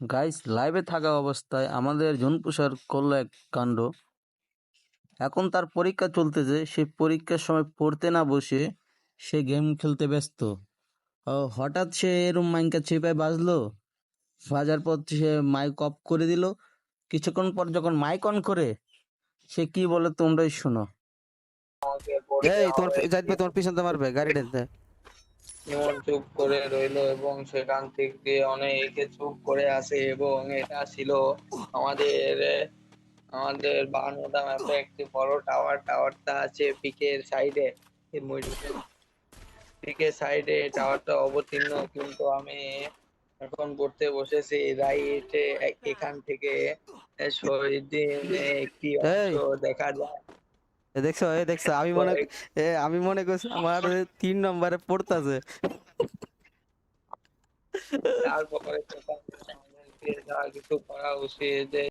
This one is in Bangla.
গাইস লাইভে থাকা অবস্থায় আমাদের জনপুষার করল এক কাণ্ড। এখন তার পরীক্ষা চলতেছে, সে পরীক্ষার সময় পড়তে না বসে সে গেম খেলতে ব্যস্ত। হঠাৎ সে এরম মাইনকা চিপায় বাজলো। বাজার পর সে মাইক অফ করে দিল। কিছুক্ষণ পর যখন মাইক অন করে, সে কি বলে তোমরাই শোনো। এই হবে। যাইবে তোমার পিছন তো মারবে, গাড়ি ঢেলতে ইমন চুপ করে রইল এবং সেখান থেকে অনেকে চুপ করে আসে এবং এটা ছিল আমাদের আমাদের বানুদা ম্যাপে একটি বড় টাওয়ার টাওয়ারটা আছে পিকের সাইডে পিকের সাইডে টাওয়ারটা অবতীর্ণ কিন্তু আমি এখন পড়তে বসেছি রাইটে এখান থেকে শহীদিন একটি অংশ দেখা যায়। দেখছ এ দেখছ আমি মনে এ আমি মনে করছি আমার তিন নম্বরে পড়তাছে। তারপরে কিছু করা উচিত